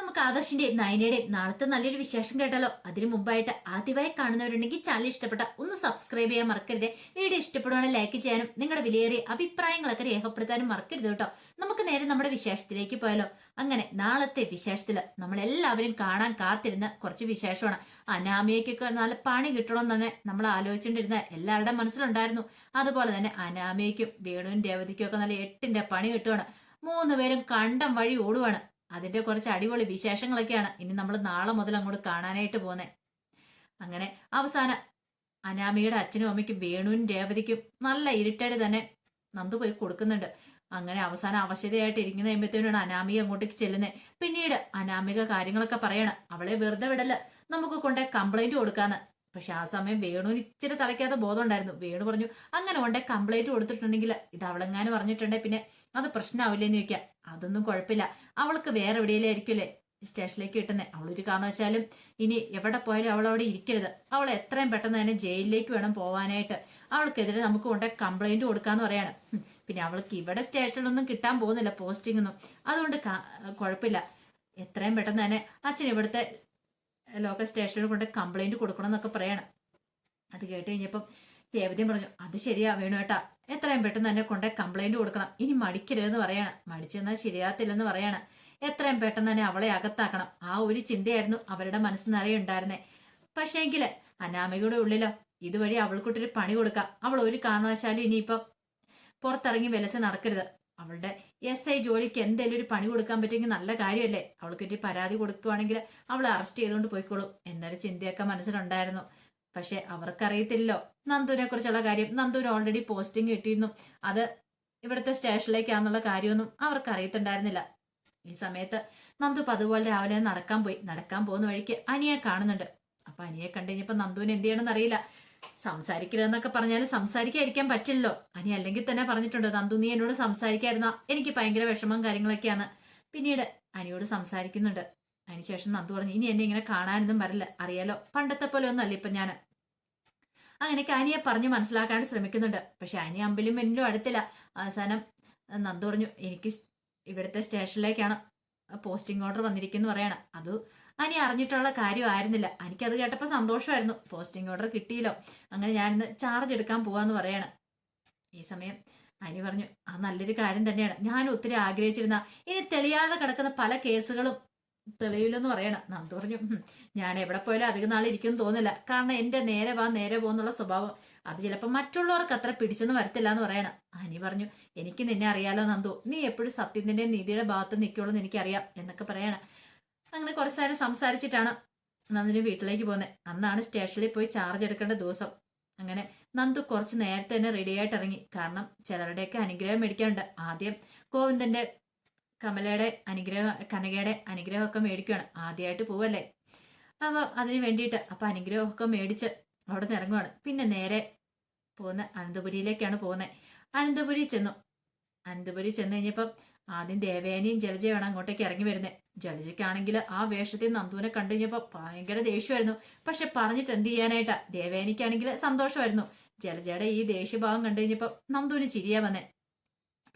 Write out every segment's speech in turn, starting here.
നമുക്ക് ആദർശിന്റെയും നയനയുടെയും നാളത്തെ നല്ലൊരു വിശേഷം കേട്ടാലോ? അതിനു മുമ്പായിട്ട് ആദ്യമായി കാണുന്നവരുണ്ടെങ്കിൽ ചാനൽ ഇഷ്ടപ്പെട്ട ഒന്ന് സബ്സ്ക്രൈബ് ചെയ്യാൻ മറക്കരുത്. വീഡിയോ ഇഷ്ടപ്പെടുവാണെങ്കിൽ ലൈക്ക് ചെയ്യാനും നിങ്ങളുടെ വിലയേറിയ അഭിപ്രായങ്ങളൊക്കെ രേഖപ്പെടുത്താനും മറക്കരുത് കേട്ടോ. നമുക്ക് നേരെ നമ്മുടെ വിശേഷത്തിലേക്ക് പോയാലോ? അങ്ങനെ നാളത്തെ വിശേഷത്തിൽ നമ്മളെല്ലാവരും കാണാൻ കാത്തിരുന്ന കുറച്ച് വിശേഷമാണ്. അനാമിയക്കൊക്കെ നല്ല പണി കിട്ടണം തന്നെ നമ്മൾ ആലോചിച്ചുകൊണ്ടിരുന്ന എല്ലാവരുടെ മനസ്സിലുണ്ടായിരുന്നു. അതുപോലെ തന്നെ അനാമിയയ്ക്കും വേണുവിനും രേവതിക്കും ഒക്കെ നല്ല എട്ടിന്റെ പണി കിട്ടുവാണ്. മൂന്നുപേരും കണ്ടം വഴി ഓടുവാണ്. അതിന്റെ കുറച്ച് അടിപൊളി വിശേഷങ്ങളൊക്കെയാണ്. ഇനി നമ്മൾ നാളെ മുതൽ അങ്ങോട്ട് കാണാനായിട്ട് പോകുന്നത് അങ്ങനെ അവസാന അനാമിയുടെ അച്ഛനും അമ്മയ്ക്കും വേണുവിനും രേവതിക്കും നല്ല ഇരുട്ടടി തന്നെ നന്ദു പോയി കൊടുക്കുന്നുണ്ട്. അങ്ങനെ അവസാന അവശതയായിട്ട് ഇരിക്കുന്ന കഴിയുമ്പോഴത്തേനാണ് അനാമിക അങ്ങോട്ടേക്ക് ചെല്ലുന്നത് പിന്നീട് അനാമിക കാര്യങ്ങളൊക്കെ പറയണം. അവളെ വെറുതെ വിടല്ല. നമുക്ക് കൊണ്ടേ കംപ്ലൈന്റ് കൊടുക്കാന്ന്. പക്ഷെ ആ സമയം വേണുവിന് ഇച്ചിരി തലയ്ക്കാത്ത ബോധം ഉണ്ടായിരുന്നു വേണു പറഞ്ഞു അങ്ങനെ ഉണ്ടെ കംപ്ലൈന്റ് കൊടുത്തിട്ടുണ്ടെങ്കിൽ ഇത് അവളെങ്ങാനും പറഞ്ഞിട്ടുണ്ടെ പിന്നെ അത് പ്രശ്നമാവില്ലെന്ന് ചോദിക്കാം. അതൊന്നും കുഴപ്പമില്ല. അവൾക്ക് വേറെ എവിടെയെങ്കിലും സ്റ്റേഷനിലേക്ക് കിട്ടുന്നത് അവളൊരു കാരണവശാലും ഇനി എവിടെ പോയാലും അവൾ അവിടെ ഇരിക്കരുത്. അവൾ എത്രയും പെട്ടെന്ന് തന്നെ ജയിലിലേക്ക് വേണം പോവാനായിട്ട്. അവൾക്കെതിരെ നമുക്ക് കൊണ്ട് കംപ്ലൈന്റ് കൊടുക്കാന്ന് പറയാണ്. പിന്നെ അവൾക്ക് ഇവിടെ സ്റ്റേഷനിലൊന്നും കിട്ടാൻ പോകുന്നില്ല പോസ്റ്റിംഗ് ഒന്നും. അതുകൊണ്ട് കുഴപ്പമില്ല. എത്രയും പെട്ടെന്ന് തന്നെ അച്ഛൻ ഇവിടുത്തെ ലോക്കൽ സ്റ്റേഷനിൽ കൊണ്ട് കംപ്ലൈന്റ് കൊടുക്കണം എന്നൊക്കെ പറയണം. അത് കേട്ട് കഴിഞ്ഞപ്പം രേവതിയും പറഞ്ഞു അത് ശരിയാ വേണു ഏട്ടാ. എത്രയും പെട്ടെന്ന് തന്നെ കൊണ്ട് കംപ്ലൈന്റ് കൊടുക്കണം. ഇനി മടിക്കരുതെന്ന് പറയണം. മടിച്ചെന്നാൽ ശരിയാത്തില്ലെന്ന് പറയണം. എത്രയും പെട്ടെന്ന് തന്നെ അവളെ അകത്താക്കണം. ആ ഒരു ചിന്തയായിരുന്നു അവരുടെ മനസ്സിൽ നിറയെ ഉണ്ടായിരുന്നേ. പക്ഷേങ്കിൽ അനാമികയുടെ ഉള്ളിലോ ഇതുവഴി അവൾക്കൊട്ടൊരു പണി കൊടുക്കാം. അവൾ ഒരു കാരണവശാലും ഇനിയിപ്പോ പുറത്തിറങ്ങി വിലസ നടക്കരുത്. അവളുടെ എസ് ഐ ജോലിക്ക് എന്തെങ്കിലും ഒരു പണി കൊടുക്കാൻ പറ്റുമെങ്കിൽ നല്ല കാര്യമല്ലേ? അവൾക്ക് ഇട്ടി പരാതി കൊടുക്കുവാണെങ്കിൽ അവളെ അറസ്റ്റ് ചെയ്തുകൊണ്ട് പോയിക്കോളും. എന്നൊരു ചിന്തയൊക്കെ മനസ്സിലുണ്ടായിരുന്നു. പക്ഷെ അവർക്കറിയത്തില്ലല്ലോ നന്ദുവിനെ കുറിച്ചുള്ള കാര്യം. നന്ദുവിന് ഓൾറെഡി പോസ്റ്റിംഗ് കിട്ടിയിരുന്നു അത് ഇവിടുത്തെ സ്റ്റേഷനിലേക്കാന്നുള്ള കാര്യമൊന്നും അവർക്ക് അറിയത്തുണ്ടായിരുന്നില്ല ഈ സമയത്ത് നന്ദു പതുപോലെ രാവിലെ നടക്കാൻ പോയി. നടക്കാൻ പോകുന്ന വഴിക്ക് അനിയെ കാണുന്നുണ്ട്. അപ്പൊ അനിയെ കണ്ടു കഴിഞ്ഞപ്പോ നന്ദുവിന് എന്ത് ചെയ്യണമെന്ന് അറിയില്ല സംസാരിക്കരുതെന്നൊക്കെ പറഞ്ഞാൽ സംസാരിക്കാതിരിക്കാൻ പറ്റില്ലല്ലോ. അനി അല്ലെങ്കിൽ തന്നെ പറഞ്ഞിട്ടുണ്ട് നന്ദു നീ എന്നോട് സംസാരിക്കായിരുന്ന എനിക്ക് ഭയങ്കര വിഷമം കാര്യങ്ങളൊക്കെയാണ്. പിന്നീട് അനിയോട് സംസാരിക്കുന്നുണ്ട്. അതിനുശേഷം നന്ദു പറഞ്ഞു ഇനി എന്നെ ഇങ്ങനെ കാണാനൊന്നും വരില്ല അറിയാലോ? പണ്ടത്തെ പോലെ ഒന്നല്ല ഇപ്പൊ ഞാൻ അങ്ങനെയൊക്കെ അനിയെ പറഞ്ഞ് മനസ്സിലാക്കാൻ ശ്രമിക്കുന്നുണ്ട്. പക്ഷെ അനി അമ്പലും എന്നിലും അടുത്തില്ല. അവസാനം നന്ദു പറഞ്ഞു എനിക്ക് ഇവിടുത്തെ സ്റ്റേഷനിലേക്കാണ് പോസ്റ്റിംഗ് ഓർഡർ വന്നിരിക്കുന്നു പറയണം. അത് അനി അറിഞ്ഞിട്ടുള്ള കാര്യമായിരുന്നില്ല. എനിക്കത് കേട്ടപ്പോൾ സന്തോഷമായിരുന്നു. പോസ്റ്റിംഗ് ഓർഡർ കിട്ടിയില്ലോ. അങ്ങനെ ഞാൻ ഇന്ന് ചാർജ് എടുക്കാൻ പോവാന്ന് പറയാണ്. ഈ സമയം അനി പറഞ്ഞു ആ നല്ലൊരു കാര്യം തന്നെയാണ്. ഞാൻ ഒത്തിരി ആഗ്രഹിച്ചിരുന്ന ഇനി തെളിയാതെ കിടക്കുന്ന പല കേസുകളും തെളിയില്ലെന്ന് പറയണം. നന്ദു പറഞ്ഞു ഞാൻ എവിടെ പോയാലും അധികം നാൾ ഇരിക്കും തോന്നില്ല കാരണം എന്റെ നേരെ വാ നേരെ പോകുന്നുള്ള സ്വഭാവം. അത് ചിലപ്പോൾ മറ്റുള്ളവർക്ക് അത്ര പിടിച്ചെന്ന് വരത്തില്ല എന്ന് പറയണം. അനി പറഞ്ഞു എനിക്ക് നിന്നെ അറിയാലോ നന്ദു. നീ എപ്പോഴും സത്യത്തിന്റെ നീതിയുടെ ഭാഗത്ത് നിൽക്കുള്ളൂ എന്ന് എനിക്കറിയാം എന്നൊക്കെ പറയണം. അങ്ങനെ കുറച്ച് നേരം സംസാരിച്ചിട്ടാണ് നന്ദിനി വീട്ടിലേക്ക് പോകുന്നത് അന്നാണ് സ്റ്റേഷനിൽ പോയി ചാർജ് എടുക്കേണ്ട ദിവസം. അങ്ങനെ നന്ദു കുറച്ച് നേരത്തെ തന്നെ റെഡി ആയിട്ട് ഇറങ്ങി. കാരണം ചിലരുടെയൊക്കെ അനുഗ്രഹം മേടിക്കാനുണ്ട്. ആദ്യം ഗോവിന്ദന്റെ കമലയുടെ അനുഗ്രഹം കനകയുടെ അനുഗ്രഹമൊക്കെ മേടിക്കുകയാണ് ആദ്യമായിട്ട് പോവല്ലേ? അപ്പൊ അതിന് വേണ്ടിയിട്ട് അപ്പൊ അനുഗ്രഹമൊക്കെ മേടിച്ച് അവിടെ നിന്ന് ഇറങ്ങുവാണ്. പിന്നെ നേരെ പോകുന്ന അനന്തപുരിയിലേക്കാണ് പോകുന്നത് അനന്തപുരി ചെന്നു. അനന്തപുരി ചെന്ന് കഴിഞ്ഞപ്പം ആദ്യം ദേവേനയും ജലജയാണ് അങ്ങോട്ടേക്ക് ഇറങ്ങി വരുന്നത് ജലജയ്ക്കാണെങ്കിൽ ആ വേഷത്തിൽ നന്ദുവിനെ കണ്ടു കഴിഞ്ഞപ്പോൾ ഭയങ്കര ദേഷ്യമായിരുന്നു. പക്ഷെ പറഞ്ഞിട്ട് എന്ത് ചെയ്യാനായിട്ടാ? ദേവേനിക്കാണെങ്കിൽ സന്തോഷമായിരുന്നു. ജലജയുടെ ഈ ദേഷ്യഭാവം കണ്ടു കഴിഞ്ഞപ്പോൾ നന്ദുവിന് ചിരിയാ വന്നേ.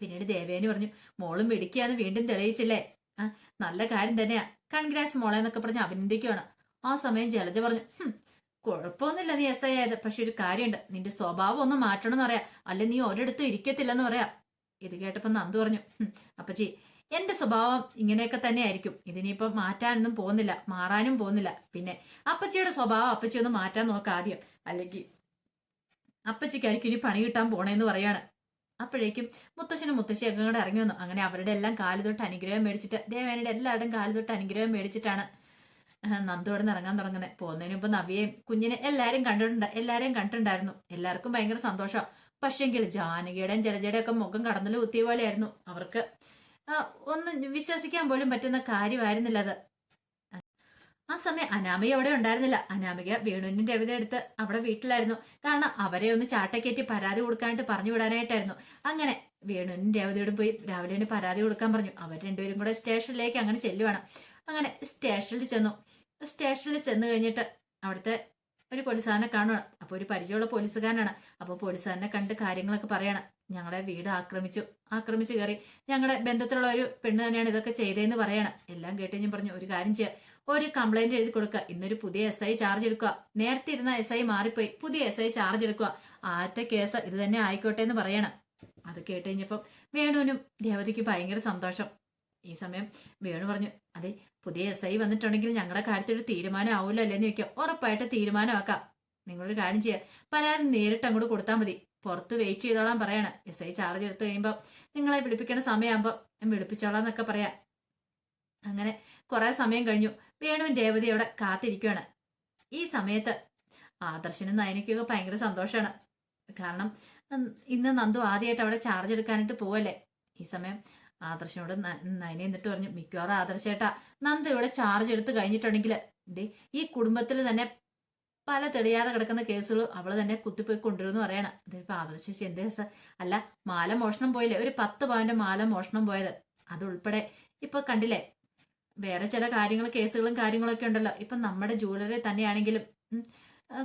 പിന്നീട് ദേവേനി പറഞ്ഞു മോളും മിടുക്കിയാന്ന് വീണ്ടും തെളിയിച്ചില്ലേ? ആ നല്ല കാര്യം തന്നെയാ. കൺഗ്രാസ് മോളെ എന്നൊക്കെ പറഞ്ഞ് അഭിനന്ദിക്കുകയാണ് ആ സമയം ജലജ പറഞ്ഞു "ഹും, കുഴപ്പമൊന്നുമില്ല നീ എസ് ഐ ആയത്. പക്ഷെ ഒരു കാര്യമുണ്ട്. നിന്റെ സ്വഭാവം ഒന്ന് മാറ്റണമെന്ന് പറയാ. അല്ലെ നീ ഒരിടത്തും ഇരിക്കത്തില്ലെന്ന് പറയാ. ഇത് കേട്ടപ്പോ നന്ദു പറഞ്ഞു "ഹും, അപ്പച്ചി എന്റെ സ്വഭാവം ഇങ്ങനെയൊക്കെ തന്നെ ആയിരിക്കും ഇതിനിപ്പോ മാറ്റാനൊന്നും പോകുന്നില്ല മാറാനും പോകുന്നില്ല. പിന്നെ അപ്പച്ചിയുടെ സ്വഭാവം അപ്പച്ചി ഒന്ന് മാറ്റാൻ നോക്ക ആദ്യം. അല്ലെങ്കിൽ അപ്പച്ചിക്കായിരിക്കും ഇനി പണി കിട്ടാൻ പോണേന്ന് പറയാണ്. അപ്പോഴേക്കും മുത്തശ്ശനും മുത്തശ്ശിയൊക്കെ കൂടെ ഇറങ്ങി വന്നു. അങ്ങനെ അവരുടെ എല്ലാം കാൽ തൊട്ട് അനുഗ്രഹം മേടിച്ചിട്ട് ദേവേനയുടെ എല്ലാവരുടെയും കാൽ തൊട്ട് അനുഗ്രഹം മേടിച്ചിട്ടാണ് നന്ദോടെ ഇറങ്ങാൻ തുടങ്ങുന്നത് പോകുന്നതിന് മുമ്പ് നവിയെയും കുഞ്ഞിനെ എല്ലാവരും കണ്ടിട്ടുണ്ട് എല്ലാവരെയും കണ്ടിട്ടുണ്ടായിരുന്നു. എല്ലാവർക്കും ഭയങ്കര സന്തോഷം പക്ഷെങ്കിൽ ജാനകിയുടെയും ജലജയുടെയും ഒക്കെ മുഖം കടന്നൽ കുത്തിയ പോലെയായിരുന്നു. അവർക്ക് ഒന്ന് വിശ്വസിക്കാൻ പോലും പറ്റുന്ന കാര്യമായിരുന്നില്ല അത്. ആ സമയം അനാമിക അവിടെ ഉണ്ടായിരുന്നില്ല. അനാമിക വേണുവിന്റെ രവിത എടുത്ത് അവിടെ വീട്ടിലായിരുന്നു. കാരണം അവരെ ഒന്ന് ചാട്ടക്കയറ്റി പരാതി കൊടുക്കാനായിട്ട് പറഞ്ഞു വിടാനായിട്ടായിരുന്നു. അങ്ങനെ വേണുവിനും രേവതിയോടും പോയി രാവിലെ പരാതി കൊടുക്കാൻ പറഞ്ഞു. അവർ രണ്ടുപേരും കൂടെ സ്റ്റേഷനിലേക്ക് അങ്ങനെ ചെല്ലുവാണ്. അങ്ങനെ സ്റ്റേഷനിൽ ചെന്നു. സ്റ്റേഷനിൽ ചെന്ന് കഴിഞ്ഞിട്ട് അവിടുത്തെ ഒരു പോലീസുകാരനെ കാണുകയാണ് അപ്പോൾ ഒരു പരിചയമുള്ള പോലീസുകാരനാണ്. അപ്പോൾ പോലീസുകാരനെ കണ്ട് കാര്യങ്ങളൊക്കെ പറയാണ്. ഞങ്ങളെ വീട് ആക്രമിച്ചു. ആക്രമിച്ച് കയറി ഞങ്ങളുടെ ബന്ധത്തിലുള്ള ഒരു പെണ്ണ് തന്നെയാണ് ഇതൊക്കെ ചെയ്തതെന്ന് പറയാണ്. എല്ലാം കേട്ട് ഞാൻ പറഞ്ഞു ഒരു കാര്യം ചെയ്യുക ഒരു കംപ്ലൈന്റ് എഴുതി കൊടുക്കുക ഇന്നൊരു പുതിയ എസ് ഐ ചാർജ് എടുക്കുക. നേരത്തെ ഇരുന്ന എസ് ഐ മാറിപ്പോയി. പുതിയ എസ് ഐ ചാർജ് എടുക്കുക. ആദ്യത്തെ കേസ് ഇത് തന്നെ ആയിക്കോട്ടെ എന്ന് പറയണം. അത് കേട്ട് കഴിഞ്ഞപ്പം വേണുവിനും രേവതിക്ക് ഭയങ്കര സന്തോഷം. ഈ സമയം വേണു പറഞ്ഞു അതെ പുതിയ എസ് ഐ വന്നിട്ടുണ്ടെങ്കിൽ ഞങ്ങളുടെ കാര്യത്തിൽ ഒരു തീരുമാനം ആവില്ല അല്ലേന്ന് ചോദിക്കാം. ഉറപ്പായിട്ട് തീരുമാനമാക്കാം. നിങ്ങളൊരു കാര്യം ചെയ്യുക പരാതി നേരിട്ട് അങ്ങോട്ട് കൊടുത്താൽ മതി. പുറത്ത് വെയിറ്റ് ചെയ്തോളാൻ പറയാണ്. എസ് ഐ ചാർജ് എടുത്തു കഴിയുമ്പോൾ നിങ്ങളെ വിളിപ്പിക്കേണ്ട സമയമാകുമ്പോൾ ഞാൻ വിളിപ്പിച്ചോളാം എന്നൊക്കെ പറയാം. അങ്ങനെ കുറേ സമയം കഴിഞ്ഞു. വേണുവും രേവതി അവിടെ കാത്തിരിക്കുകയാണ് ഈ സമയത്ത് ആദർശനും നയനയ്ക്കൊക്കെ ഭയങ്കര സന്തോഷമാണ് കാരണം ഇന്ന് നന്ദു ആദ്യമായിട്ട് അവിടെ ചാർജ് എടുക്കാനായിട്ട് പോവല്ലേ? ഈ സമയം ആദർശനോട് നയനെ എന്നിട്ട് പറഞ്ഞു മിക്കവാറും ആദർശേട്ടാ നന്ദ ഇവിടെ ചാർജ് എടുത്ത് കഴിഞ്ഞിട്ടുണ്ടെങ്കിൽ ദേ ഈ കുടുംബത്തിൽ തന്നെ പല തെളിയാതെ കിടക്കുന്ന കേസുകൾ അവൾ തന്നെ കുത്തിപ്പോയി കൊണ്ടുവരുമെന്ന് പറയണം. അതിപ്പോ ആദർശ എന്ത് കേസ് അല്ല മാല മോഷണം പോയില്ലേ? ഒരു പത്ത് പവന്റെ മാല മോഷണം പോയത്. അതുൾപ്പെടെ ഇപ്പൊ കണ്ടില്ലേ? വേറെ ചില കാര്യങ്ങൾ കേസുകളും കാര്യങ്ങളൊക്കെ ഉണ്ടല്ലോ. ഇപ്പൊ നമ്മുടെ ജൂവലറി തന്നെയാണെങ്കിലും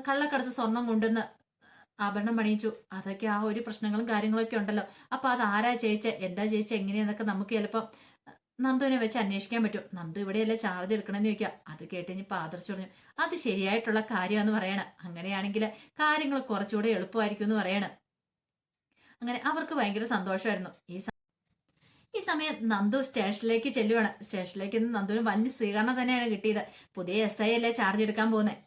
കള്ളക്കടത്ത് സ്വർണം കൊണ്ടുവന്ന് ആഭരണം പണിയിച്ചു. അതൊക്കെ ആ ഒരു പ്രശ്നങ്ങളും കാര്യങ്ങളൊക്കെ ഉണ്ടല്ലോ. അപ്പൊ അത് ആരാ ചേച്ച എന്താ ചേച്ചി എങ്ങനെയെന്നൊക്കെ നമുക്ക് ചിലപ്പോ നന്ദുവിനെ വെച്ച് അന്വേഷിക്കാൻ പറ്റും. നന്ദു ഇവിടെയല്ലേ ചാർജ് എടുക്കണമെന്ന് ചോദിക്കുക അത് കേട്ട് ഇനി പാദർച്ചു പറഞ്ഞു അത് ശരിയായിട്ടുള്ള കാര്യമെന്ന് പറയണം. അങ്ങനെയാണെങ്കിൽ കാര്യങ്ങൾ കുറച്ചുകൂടെ എളുപ്പമായിരിക്കും എന്ന് പറയണം. അങ്ങനെ അവർക്ക് ഭയങ്കര സന്തോഷമായിരുന്നു. ഈ ഈ സമയം നന്ദു സ്റ്റേഷനിലേക്ക് ചെല്ലുവാണ്. സ്റ്റേഷനിലേക്ക് നന്ദുവിന് വൻ സ്വീകരണം തന്നെയാണ് കിട്ടിയത്. പുതിയ എസ് ഐ അല്ലേ ചാർജ് എടുക്കാൻ പോകുന്നത്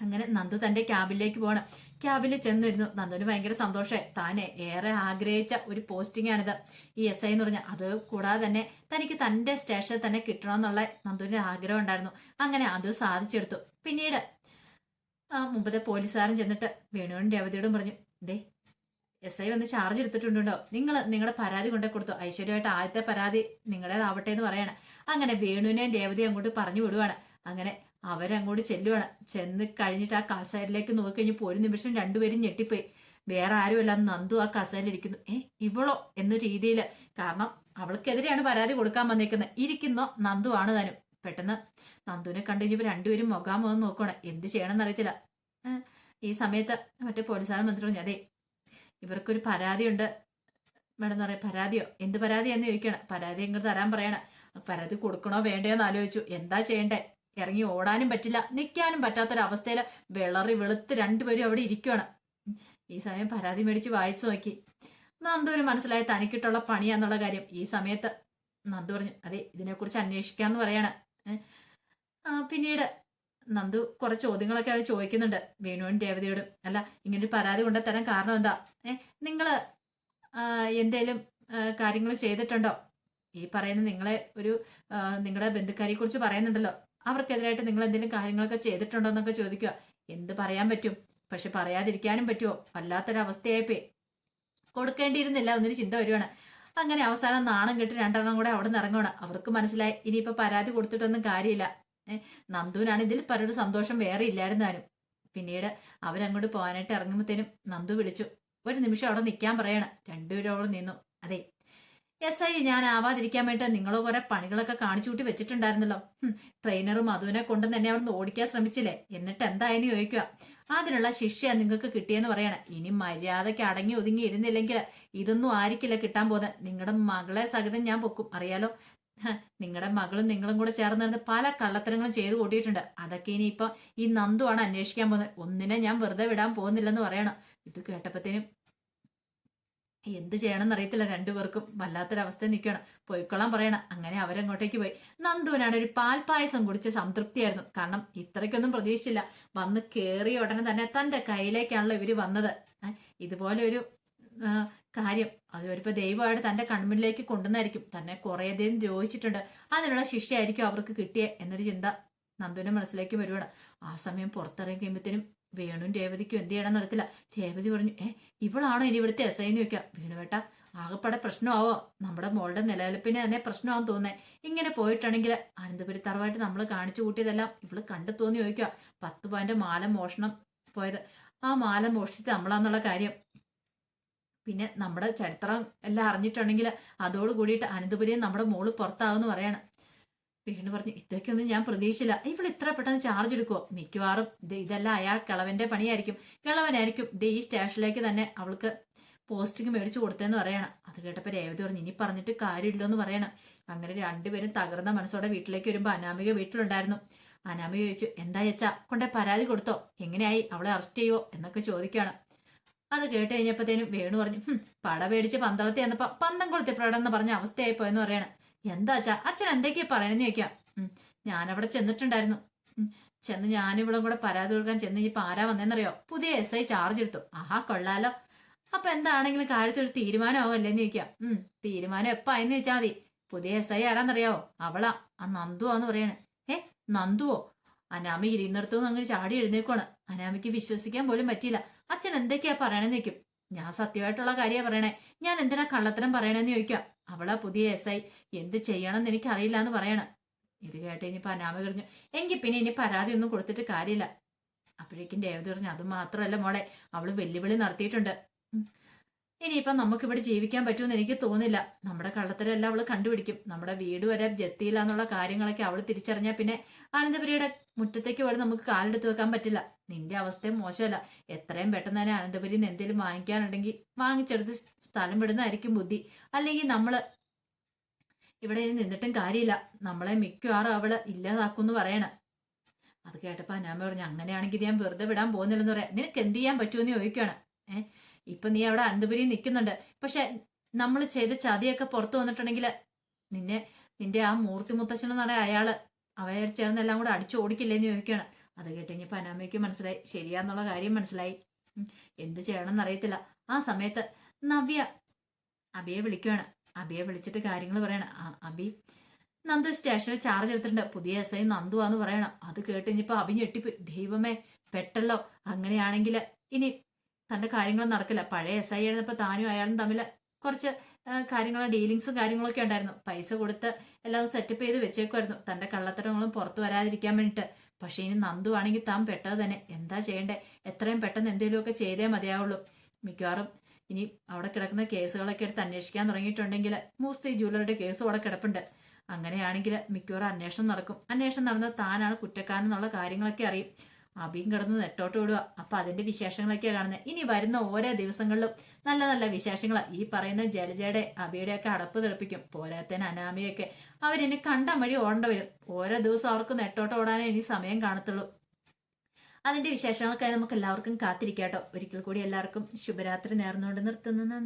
അങ്ങനെ നന്ദു തന്റെ ക്യാബിലേക്ക് പോകണം ക്യാബിൽ ചെന്നിരുന്നു. നന്ദുവിന് ഭയങ്കര സന്തോഷമായി. താനെ ഏറെ ആഗ്രഹിച്ച ഒരു പോസ്റ്റിംഗ് ആണിത്. ഈ എസ് ഐ എന്ന് പറഞ്ഞാൽ അത് കൂടാതെ തന്നെ തനിക്ക് തന്റെ സ്റ്റേഷനിൽ തന്നെ കിട്ടണമെന്നുള്ള നന്ദുവിന് ആഗ്രഹം ഉണ്ടായിരുന്നു. അങ്ങനെ അത് സാധിച്ചെടുത്തു. പിന്നീട് മുമ്പത്തെ പോലീസുകാരൻ ചെന്നിട്ട് വേണുവിനും രവതിയോടും പറഞ്ഞു ദേ എസ് ഐ വന്ന് ചാർജ് എടുത്തിട്ടുണ്ടോ നിങ്ങൾ നിങ്ങളുടെ പരാതി കൊണ്ടേ കൊടുത്തു. ഐശ്വര്യമായിട്ട് ആദ്യത്തെ പരാതി നിങ്ങളുടേതാവട്ടെ എന്ന് പറയണം. അങ്ങനെ വേണുവിനെയും രേവതിയും അങ്ങോട്ട് പറഞ്ഞു വിടുവാണ്. അങ്ങനെ അവരങ്ങോട്ട് ചെല്ലുവാണ്. ചെന്ന് കഴിഞ്ഞിട്ട് ആ കസേരയിലേക്ക് നോക്കി കഴിഞ്ഞപ്പോൾ ഒരു നിമിഷം രണ്ടുപേരും ഞെട്ടിപ്പോയി. വേറെ ആരുമല്ല നന്ദു ആ കസേരയിലിരിക്കുന്നു. ഏ ഇവളോ? എന്ന രീതിയിൽ കാരണം അവൾക്കെതിരെയാണ് പരാതി കൊടുക്കാൻ വന്നേക്കുന്നത്. ഇരിക്കുന്നോ? നന്ദു ആണ് താനും. പെട്ടെന്ന് നന്ദുവിനെ കണ്ടു കഴിഞ്ഞപ്പോൾ രണ്ടുപേരും മുഖാമുഖം നോക്കണം എന്ത് ചെയ്യണമെന്ന് അറിയത്തില്ല ഈ സമയത്ത് മറ്റേ പോലീസുകാരൻ മന്ത്രി പറഞ്ഞു അതെ ഇവർക്കൊരു പരാതിയുണ്ട്. മേഡം എന്ന് പറയാം പരാതിയോ? എന്ത് പരാതിയാന്ന് ചോദിക്കണം പരാതി ഇങ്ങോട്ട് തരാൻ പറയണം. പരാതി കൊടുക്കണോ വേണ്ടയോ എന്ന് ആലോചിച്ചു. എന്താ ചെയ്യണ്ടേ? ഇറങ്ങി ഓടാനും പറ്റില്ല. നിൽക്കാനും പറ്റാത്തൊരവസ്ഥയിൽ വിളറി വെളുത്ത് രണ്ടുപേരും അവിടെ ഇരിക്കുകയാണ് ഈ സമയം പരാതി മേടിച്ച് വായിച്ചു നോക്കി. നന്ദൂര് മനസ്സിലായ തനിക്കിട്ടുള്ള പണിയാന്നുള്ള കാര്യം. ഈ സമയത്ത് നന്ദു പറഞ്ഞു അതെ ഇതിനെക്കുറിച്ച് അന്വേഷിക്കാന്ന് പറയാണ്. പിന്നീട് നന്ദു കുറെ ചോദ്യങ്ങളൊക്കെ അവർ ചോദിക്കുന്നുണ്ട്. വേണുവും രേവതിയോടും. അല്ല ഇങ്ങനൊരു പരാതി കൊണ്ടു തരാൻ കാരണം എന്താ? ഏ നിങ്ങൾ എന്തേലും കാര്യങ്ങൾ ചെയ്തിട്ടുണ്ടോ? ഈ പറയുന്ന നിങ്ങളെ ഒരു നിങ്ങളുടെ ബന്ധുക്കാരെ കുറിച്ച് പറയുന്നുണ്ടല്ലോ. അവർക്കെതിരായിട്ട് നിങ്ങൾ എന്തെങ്കിലും കാര്യങ്ങളൊക്കെ ചെയ്തിട്ടുണ്ടോ എന്നൊക്കെ ചോദിക്കുക. എന്ത് പറയാൻ പറ്റും? പക്ഷെ പറയാതിരിക്കാനും പറ്റുമോ? വല്ലാത്തൊരവസ്ഥയായിപ്പോയി. കൊടുക്കേണ്ടിയിരുന്നില്ല ഒന്നിന് ചിന്ത വരുവാണ്. അങ്ങനെ അവസാനം നാണം കെട്ടി രണ്ടെണ്ണം കൂടെ അവിടെ നിന്ന് ഇറങ്ങണം അവർക്ക് മനസ്സിലായി ഇനിയിപ്പോ പരാതി കൊടുത്തിട്ടൊന്നും കാര്യമില്ല. നന്ദുവിനാണ് ഇതിൽ പലരുടെ സന്തോഷം വേറെ ഇല്ലായിരുന്നാലും പിന്നീട് അവരങ്ങോട്ട് പോകാനായിട്ട് ഇറങ്ങുമ്പോഴത്തേനും നന്ദു വിളിച്ചു. ഒരു നിമിഷം അവിടെ നിൽക്കാൻ പറയണം. രണ്ടുപേരും അവിടെ നിന്നു. അതെ എസ് ഐ ഞാൻ ആവാതിരിക്കാൻ വേണ്ടി നിങ്ങൾ കുറെ പണികളൊക്കെ കാണിച്ചു കൂട്ടി വെച്ചിട്ടുണ്ടായിരുന്നല്ലോ ട്രെയിനറും മധുവിനെ കൊണ്ടും തന്നെ അവിടെ നിന്ന് ഓടിക്കാൻ ശ്രമിച്ചില്ലേ? എന്നിട്ട് എന്തായെന്ന് ചോദിക്കുക. അതിനുള്ള ശിക്ഷ നിങ്ങൾക്ക് കിട്ടിയെന്ന് പറയണം. ഇനി മര്യാദയ്ക്ക് അടങ്ങി ഒതുങ്ങി ഇരുന്നില്ലെങ്കിൽ ഇതൊന്നും ആയിരിക്കില്ല കിട്ടാൻ പോകുന്നത് നിങ്ങളുടെ മകളെ സഹിതം ഞാൻ പൊക്കും. അറിയാലോ? നിങ്ങളുടെ മകളും നിങ്ങളും കൂടെ ചേർന്ന് നടന്ന് പല കള്ളത്തരങ്ങളും ചെയ്തു കൂട്ടിയിട്ടുണ്ട്. അതൊക്കെ ഇനി ഇപ്പൊ ഈ നന്ദുവാണ് അന്വേഷിക്കാൻ പോകുന്നത് ഒന്നിനെ ഞാൻ വെറുതെ വിടാൻ പോകുന്നില്ലെന്ന് പറയണം. ഇത് കേട്ടപ്പത്തേനും എന്ത് ചെയ്യണമെന്ന് അറിയത്തില്ല. രണ്ടുപേർക്കും വല്ലാത്തൊരവസ്ഥ നിൽക്കണം പോയിക്കൊള്ളാൻ പറയണം. അങ്ങനെ അവരങ്ങോട്ടേക്ക് പോയി. നന്ദുവിനാണ് ഒരു പാൽപ്പായസം കുടിച്ച് സംതൃപ്തിയായിരുന്നു. കാരണം ഇത്രയ്ക്കൊന്നും പ്രതീക്ഷിച്ചില്ല. വന്ന് കയറിയ ഉടനെ തന്നെ തന്റെ കയ്യിലേക്കാണല്ലോ ഇവർ വന്നത്. ഇതുപോലെ ഒരു കാര്യം. അത് ചിലപ്പോൾ ദൈവമായിട്ട് തന്റെ കൺമുന്നിലേക്ക് കൊണ്ടുവന്നായിരിക്കും. തന്നെ കുറേയധികം ദ്രോഹിച്ചിട്ടുണ്ട്. അതിനുള്ള ശിക്ഷയായിരിക്കും അവർക്ക് കിട്ടിയ എന്നൊരു ചിന്ത നന്ദുവിന്റെ മനസ്സിലേക്ക് വരുവാണ്. ആ സമയം പുറത്തിറങ്ങി വേണുവും രേവതിക്കും എന്ത് ചെയ്യണം നടത്തില്ല രേവതി പറഞ്ഞു ഏ ഇവളാണോ ഇനി ഇവിടുത്തെ എസ് ഐ എന്ന് ചോദിക്കാം വേണുവേട്ട ആകെപ്പാടെ പ്രശ്നമാവോ? നമ്മുടെ മോളുടെ നിലനിൽപ്പിന് തന്നെ പ്രശ്നമാന്ന് തോന്നേ ഇങ്ങനെ പോയിട്ടാണെങ്കിൽ അനന്തപുരി തറവായിട്ട് നമ്മൾ കാണിച്ചു കൂട്ടിയതെല്ലാം ഇവൾ കണ്ടു തോന്നി ചോദിക്കുക. പത്ത് പവന്റെ മാല മോഷണം പോയത്. ആ മാല മോഷ്ടിച്ച് നമ്മളാന്നുള്ള കാര്യം. പിന്നെ നമ്മുടെ ചരിത്രം എല്ലാം അറിഞ്ഞിട്ടുണ്ടെങ്കിൽ അതോട് കൂടിയിട്ട് അനന്തപുരിയും നമ്മുടെ മോൾ പുറത്താവെന്ന് പറയണം. വീണ്ടും പറഞ്ഞു ഇത്രയ്ക്കൊന്നും ഞാൻ പ്രതീക്ഷയില്ല ഇവൾ ഇത്ര പെട്ടെന്ന് ചാർജ് എടുക്കുമോ മിക്കവാറും ഇത് ഇതെല്ലാം അയാൾ കിളവന്റെ പണിയായിരിക്കും. കിളവനായിരിക്കും ദേ ഈ സ്റ്റേഷനിലേക്ക് തന്നെ അവൾക്ക് പോസ്റ്റിംഗ് മേടിച്ചു കൊടുത്തതെന്ന് പറയണം. അത് കേട്ടപ്പോൾ രേവതി പറഞ്ഞു ഇനി പറഞ്ഞിട്ട് കാര്യമില്ലോ എന്ന് പറയണം. അങ്ങനെ രണ്ടുപേരും തകർന്ന മനസ്സോടെ വീട്ടിലേക്ക് വരുമ്പോൾ അനാമിക വീട്ടിലുണ്ടായിരുന്നു. അനാമിക ചോദിച്ചു എന്താ ചേച്ചാ കൊണ്ടേ പരാതി കൊടുത്തോ? എങ്ങനെയായി? അവളെ അറസ്റ്റ് ചെയ്യുവോ? എന്നൊക്കെ ചോദിക്കുകയാണ് അത് കേട്ട് കഴിഞ്ഞപ്പോഴത്തേനും വേണു പറഞ്ഞു "ഹും, പട പേടിച്ച് പന്തളത്തി എന്നപ്പോ പന്തം കൊളുത്തി എന്ന് പറഞ്ഞ അവസ്ഥയായി പോയെന്ന് പറയണം. എന്താ അച്ഛാ? അച്ഛൻ എന്തൊക്കെയാ പറയണെന്ന് ചോദിക്കാം. ഞാനവിടെ ചെന്നിട്ടുണ്ടായിരുന്നു. ചെന്ന് ഞാനിവിടെ കൂടെ പരാതി കൊടുക്കാൻ ചെന്ന് ഇപ്പൊ ആരാ വന്നേന്നറിയോ? പുതിയ എസ് ഐ ചാർജ് എടുത്തു. ആഹാ കൊള്ളാലോ. അപ്പൊ എന്താണെങ്കിലും കാര്യത്തിൽ ഒരു തീരുമാനമാവല്ലേന്ന് ചോദിക്കാം. ഉം. തീരുമാനം എപ്പോ ആയെന്ന് ചോദിച്ചാൽ മതി. പുതിയ എസ് ഐ ആരാന്നറിയാവോ? അവളാ. ആ നന്ദുവാന്ന് പറയണേ. ഏ? നന്ദുവോ? അനാമി ഇരുന്നിടത്തു നിന്ന് അങ്ങനെ ചാടി എഴുന്നേക്കുവാണ്. അനാമിക്ക് വിശ്വസിക്കാൻ പോലും പറ്റിയില്ല. അച്ഛൻ എന്തൊക്കെയാ പറയണെന്ന് ചോദിക്കും. ഞാൻ സത്യമായിട്ടുള്ള കാര്യമാണ് പറയണേ. ഞാൻ എന്തിനാ കള്ളത്തരം പറയണെന്ന് ചോദിക്കാം അവളാ പുതിയ എസ് ഐ. എന്ത് ചെയ്യണമെന്ന് എനിക്ക് അറിയില്ല എന്ന് പറയണം. ഇത് കേട്ട് ഇനി അനാമ കഴിഞ്ഞു എങ്കിൽ പിന്നെ ഇനി പരാതി ഒന്നും കൊടുത്തിട്ട് കാര്യമില്ല. അപ്പോഴേക്കും രേവതി പറഞ്ഞു അത് മാത്രമല്ല മോളെ അവൾ വെല്ലുവിളി നടത്തിയിട്ടുണ്ട്. ഇനിയിപ്പം നമുക്കിവിടെ ജീവിക്കാൻ പറ്റുമെന്ന് എനിക്ക് തോന്നില്ല നമ്മുടെ കള്ളത്തരം എല്ലാം അവൾ കണ്ടുപിടിക്കും. നമ്മുടെ വീട് വരെ ജത്തിയില്ല എന്നുള്ള കാര്യങ്ങളൊക്കെ അവൾ തിരിച്ചറിഞ്ഞാൽ പിന്നെ അനന്തപുരിയുടെ മുറ്റത്തേക്ക് വേണം നമുക്ക് കാലെടുത്ത് വെക്കാൻ പറ്റില്ല. നിന്റെ അവസ്ഥയും മോശമല്ല. എത്രയും പെട്ടെന്ന് തന്നെ അനന്തപുരി എന്തെങ്കിലും വാങ്ങിക്കാനുണ്ടെങ്കിൽ വാങ്ങിച്ചെടുത്ത് സ്ഥലം വിടുന്നതായിരിക്കും ബുദ്ധി. അല്ലെങ്കിൽ നമ്മൾ ഇവിടെ നിന്നിട്ടും കാര്യമില്ല. നമ്മളെ മിക്കവാറും അവൾ ഇല്ലാതാക്കുമെന്ന് പറയണ. അത് കേട്ടപ്പോ അനാമ പറഞ്ഞു അങ്ങനെയാണെങ്കിൽ ഞാൻ വെറുതെ വിടാൻ പോകുന്നില്ലെന്ന് പറയാം. നിനക്ക് എന്ത് ചെയ്യാൻ പറ്റുമെന്ന് ചോദിക്കുകയാണ്. ഏഹ് ഇപ്പൊ നീ അവിടെ അനന്തപുരി നിൽക്കുന്നുണ്ട്. പക്ഷെ നമ്മൾ ചെയ്ത ചതിയൊക്കെ പുറത്തു വന്നിട്ടുണ്ടെങ്കിൽ നിന്നെ നിന്റെ ആ മൂർത്തി മുത്തശ്ശൻ എന്ന് അയാൾ അവരെ ചേർന്ന് എല്ലാം കൂടെ അടിച്ചു ഓടിക്കില്ലേന്ന് ചോദിക്കുകയാണ്. അത് കേട്ട് ഇനി പനാമയ്ക്ക് മനസ്സിലായി. ശരിയാന്നുള്ള കാര്യം മനസ്സിലായി. എന്ത് ചെയ്യണമെന്ന് അറിയത്തില്ല ആ സമയത്ത് നവ്യ അബിയെ വിളിക്കുകയാണ്. അബിയെ വിളിച്ചിട്ട് കാര്യങ്ങൾ പറയണം. ആ, അബി നന്ദു സ്റ്റേഷനിൽ ചാർജ് എടുത്തിട്ടുണ്ട്. പുതിയ എസ് ഐ നന്ദു ആന്ന് പറയണം. അത് കേട്ട് ഇനിയിപ്പോ അബി ഞെട്ടിപ്പോയി. ദൈവമേ പെട്ടല്ലോ. അങ്ങനെയാണെങ്കിൽ ഇനി തന്റെ കാര്യങ്ങൾ നടക്കില്ല. പഴയ എസ് ഐ ആയിരുന്നപ്പോൾ താനും അയാളും തമ്മിൽ കുറച്ച് കാര്യങ്ങൾ ഡീലിങ്സും കാര്യങ്ങളൊക്കെ ഉണ്ടായിരുന്നു. പൈസ കൊടുത്ത് എല്ലാം സെറ്റപ്പ് ചെയ്ത് വെച്ചേക്കുമായിരുന്നു തന്റെ കള്ളത്തരങ്ങളും പുറത്തു വരാതിരിക്കാൻ വേണ്ടിയിട്ട്. പക്ഷേ ഇനി നന്ദു ആണെങ്കിൽ താൻ പെട്ടത് തന്നെ. എന്താ ചെയ്യണ്ടേ? എത്രയും പെട്ടെന്ന് എന്തെങ്കിലുമൊക്കെ ചെയ്തേ മതിയാവുള്ളൂ. മിക്കവാറും ഇനി അവിടെ കിടക്കുന്ന കേസുകളൊക്കെ എടുത്ത് അന്വേഷിക്കാൻ തുടങ്ങിയിട്ടുണ്ടെങ്കിൽ മൂസ്തി ജൂലറുടെ കേസും അവിടെ കിടപ്പുണ്ട്. അങ്ങനെയാണെങ്കിൽ മിക്കവാറും അന്വേഷണം നടക്കും. അന്വേഷണം നടന്നാൽ താനാണ് കുറ്റക്കാരൻ എന്നുള്ള കാര്യങ്ങളൊക്കെ അറിയും. അബിയും കിടന്ന് നെട്ടോട്ട് വിടുക അപ്പൊ അതിന്റെ വിശേഷങ്ങളൊക്കെയാണ് കാണുന്നത് ഇനി വരുന്ന ഓരോ ദിവസങ്ങളിലും നല്ല നല്ല വിശേഷങ്ങൾ ഈ പറയുന്ന ജലജയുടെ അബിയുടെ ഒക്കെ അടപ്പ് തെളിപ്പിക്കും. പോരാത്തതിന് അനാമിയൊക്കെ അവരിനി കണ്ട വഴി ഓടേണ്ട വരും. ഓരോ ദിവസം അവർക്ക് നെട്ടോട്ട് ഓടാനേ ഇനി സമയം കാണത്തുള്ളൂ. അതിന്റെ വിശേഷങ്ങൾക്കായി നമുക്ക് എല്ലാവർക്കും കാത്തിരിക്കാട്ടോ. ഒരിക്കൽ കൂടി എല്ലാവർക്കും ശുഭരാത്രി നേർന്നുകൊണ്ട് നിർത്തുന്നു.